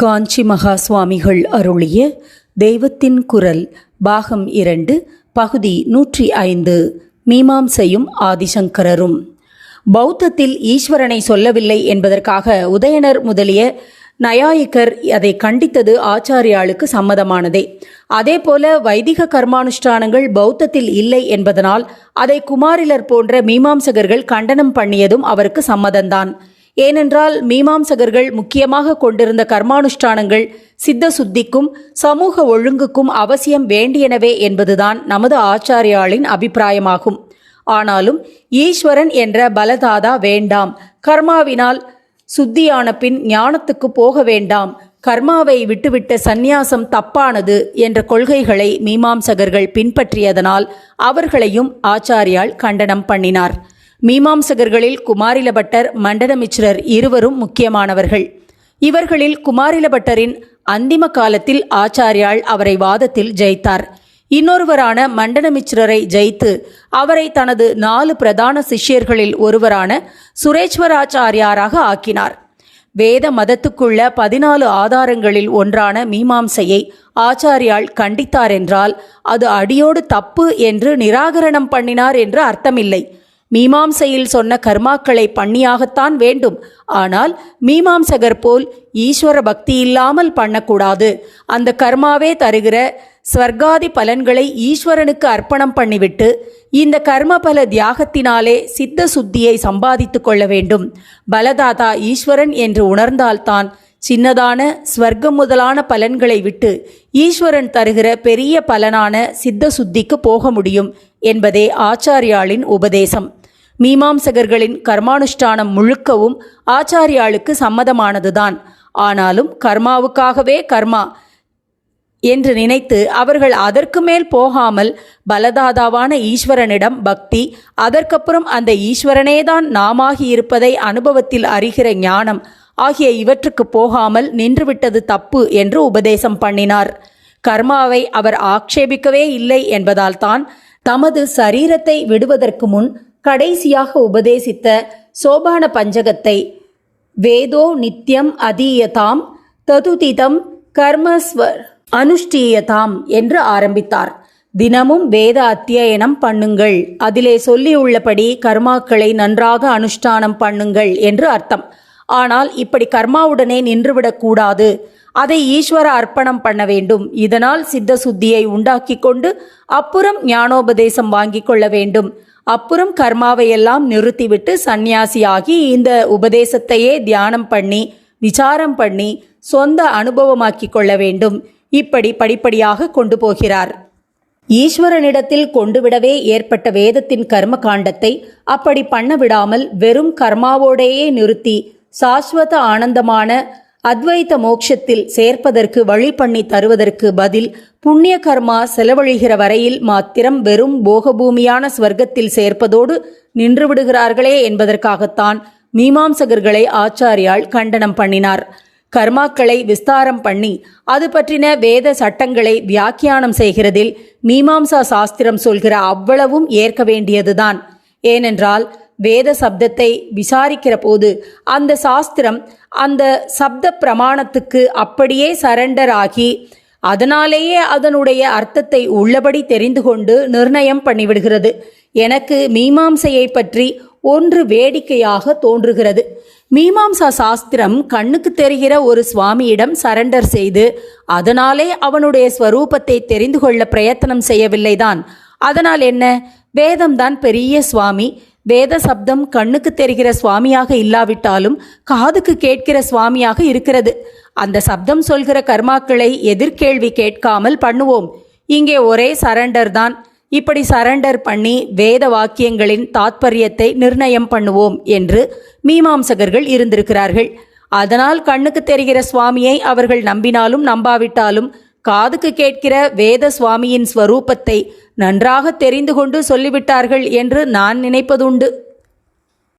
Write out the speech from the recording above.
காஞ்சி மகா சுவாமிகள் அருளிய தெய்வத்தின் குரல் பாகம் இரண்டு பகுதி நூற்றி ஐந்து மீமாம்சையும் ஆதிசங்கரரும். பௌத்தத்தில் ஈஸ்வரனை சொல்லவில்லை என்பதற்காக உதயனர் முதலிய நயாயிக்கர் அதை கண்டித்தது ஆச்சாரியாளுக்கு சம்மதமானதே. அதேபோல வைதிக கர்மானுஷ்டானங்கள் பௌத்தத்தில் இல்லை என்பதனால் அதை குமாரிலர் போன்ற மீமாம்சகர்கள் கண்டனம் பண்ணியதும் அவருக்கு சம்மதம்தான். ஏனென்றால் மீமாம்சகர்கள் முக்கியமாக கொண்டிருந்த கர்மானுஷ்டானங்கள் சித்த சுத்திக்கும் சமூக ஒழுங்குக்கும் அவசியம் வேண்டியனவே என்பதுதான் நமது ஆச்சாரியாளின் அபிப்பிராயமாகும். ஆனாலும் ஈஸ்வரன் என்ற பலதாதா வேண்டாம். கர்மாவினால் சுத்தியான பின் ஞானத்துக்கு போக வேண்டாம். கர்மாவை விட்டுவிட்ட சந்நியாசம் தப்பானது என்ற கொள்கைகளை மீமாம்சகர்கள் பின்பற்றியதனால் அவர்களையும் ஆச்சாரியால் கண்டனம் பண்ணினார். மீமாம்சகர்களில் குமாரிலபட்டர் மண்டனமிச்சிரர் இருவரும் முக்கியமானவர்கள். இவர்களில் குமாரிலபட்டரின் அந்திம காலத்தில் ஆச்சாரியாள் அவரை வாதத்தில் ஜெயித்தார். இன்னொருவரான மண்டனமிச்சிரரை ஜெயித்து அவரை தனது நாலு பிரதான சிஷ்யர்களில் ஒருவரான சுரேஸ்வராச்சாரியாராக ஆக்கினார். வேத மதத்துக்குள்ள பதினாலு ஆதாரங்களில் ஒன்றான மீமாம்சையை ஆச்சாரியால் கண்டித்தார் என்றால் அது அடியோடு தப்பு என்று நிராகரணம் பண்ணினார் என்று அர்த்தமில்லை. மீமாம்சையில் சொன்ன கர்மாக்களை பண்ணியாகத்தான் வேண்டும். ஆனால் மீமாம்சகர் போல் ஈஸ்வர பக்தி இல்லாமல் பண்ணக்கூடாது. அந்த கர்மாவே தருகிற ஸ்வர்காதி பலன்களை ஈஸ்வரனுக்கு அர்ப்பணம் பண்ணிவிட்டு இந்த கர்ம பல தியாகத்தினாலே சித்த சுத்தியை சம்பாதித்து கொள்ள வேண்டும். பலதாதா ஈஸ்வரன் என்று உணர்ந்தால்தான் சின்னதான ஸ்வர்க்கம் முதலான பலன்களை விட்டு ஈஸ்வரன் தருகிற பெரிய பலனான சித்த சுத்திக்கு போக முடியும் என்பதே ஆச்சாரியாளின் உபதேசம். மீமாம்சகர்களின் கர்மானுஷ்டானம் முழுக்கவும் ஆச்சாரியாளுக்கு சம்மதமானதுதான். ஆனாலும் கர்மாவுக்காகவே கர்மா என்று நினைத்து அவர்கள் அதற்கு மேல் போகாமல் பலதாதாவான ஈஸ்வரனிடம் பக்தி அதற்கப்புறம் அந்த ஈஸ்வரனேதான் நாமாகி இருப்பதை அனுபவத்தில் அறிகிற ஞானம் ஆகிய இவற்றுக்கு போகாமல் நின்றுவிட்டது தப்பு என்று உபதேசம் பண்ணினார். கர்மாவை அவர் ஆக்ஷேபிக்கவே இல்லை என்பதால்தான் தமது சரீரத்தை விடுவதற்கு முன் கடைசியாக உபதேசித்த சோபான பஞ்சகத்தை வேதோ நித்யம் அதீயதாம் ததுதிதம் கர்மஸ்வர் அனுஷ்டீயதாம் என்று ஆரம்பித்தார். தினமும் வேத அத்தியனம் பண்ணுங்கள். அதிலே சொல்லியுள்ளபடி கர்மாக்களை நன்றாக அனுஷ்டானம் பண்ணுங்கள் என்று அர்த்தம். ஆனால் இப்படி கர்மாவுடனே நின்றுவிடக்கூடாது அதை ஈஸ்வர அர்ப்பணம் பண்ண வேண்டும். இதனால் சித்த சுத்தியை உண்டாக்கி கொண்டு அப்புறம் ஞானோபதேசம் வாங்கிக் கொள்ள வேண்டும். அப்புறம் கர்மாவையெல்லாம் நிறுத்திவிட்டு சந்நியாசியாகி இந்த உபதேசத்தையே தியானம் பண்ணி விசாரம் பண்ணி சொந்த அனுபவமாக்கி கொள்ள வேண்டும். இப்படி படிப்படியாக கொண்டு போகிறார். ஈஸ்வரனிடத்தில் கொண்டுவிடவே ஏற்பட்ட வேதத்தின் கர்ம காண்டத்தை அப்படி பண்ண விடாமல் வெறும் கர்மாவோடையே நிறுத்தி சாஸ்வத ஆனந்தமான அத்வைத மோட்சத்தில் சேர்ப்பதற்கு வழி பண்ணி தருவதற்கு பதில் புண்ணிய கர்மா செலவழிகிற வரையில் மாத்திரம் வெறும் போகபூமியான ஸ்வர்க்கத்தில் சேர்ப்பதோடு நின்று விடுகிறார்களே என்பதற்காகத்தான் மீமாம்சகர்களை ஆச்சாரியால் கண்டனம் பண்ணினார். கர்மாக்களை விஸ்தாரம் பண்ணி அது பற்றின வேத சட்டங்களை வியாக்கியானம் செய்கிறதில் மீமாம்சா சாஸ்திரம் சொல்கிற அவ்வளவும் ஏற்க வேண்டியதுதான். ஏனென்றால் வேத சப்தத்தை விசாரிக்கிற போது அந்த சாஸ்திரம் அந்த சப்த பிரமாணத்துக்கு அப்படியே சரண்டர் ஆகி அதனாலேயே அதனுடைய அர்த்தத்தை உள்ளபடி தெரிந்து கொண்டு நிர்ணயம் பண்ணிவிடுகிறது. எனக்கு மீமாம்சையை பற்றி ஒன்று வேடிக்கையாக தோன்றுகிறது. மீமாம்சா சாஸ்திரம் கண்ணுக்கு தெரிகிற ஒரு சுவாமியிடம் சரண்டர் செய்து அதனாலே அவனுடைய ஸ்வரூபத்தை தெரிந்து கொள்ள பிரயத்தனம் செய்யவில்லைதான். அதனால் என்ன? வேதம்தான் பெரிய சுவாமி. வேத சப்தம் கண்ணுக்கு தெரிகிற சுவாமியாக இல்லாவிட்டாலும் காதுக்கு கேட்கிற சுவாமியாக இருக்கிறது. அந்த சப்தம் சொல்கிற கர்மாக்களை எதிர்கேள்வி கேட்காமல் பண்ணுவோம். இங்கே ஒரே சரண்டர் தான். இப்படி சரண்டர் பண்ணி வேத வாக்கியங்களின் தாத்பரியத்தை நிர்ணயம் பண்ணுவோம் என்று மீமாம்சகர்கள் இருந்திருக்கிறார்கள். அதனால் கண்ணுக்கு தெரிகிற சுவாமியை அவர்கள் நம்பினாலும் நம்பாவிட்டாலும் காதுக்கு கேட்கிற வேத சுவாமியின் ஸ்வரூபத்தை நன்றாக தெரிந்து கொண்டு சொல்லிவிட்டார்கள் என்று நான் நினைப்பதுண்டு.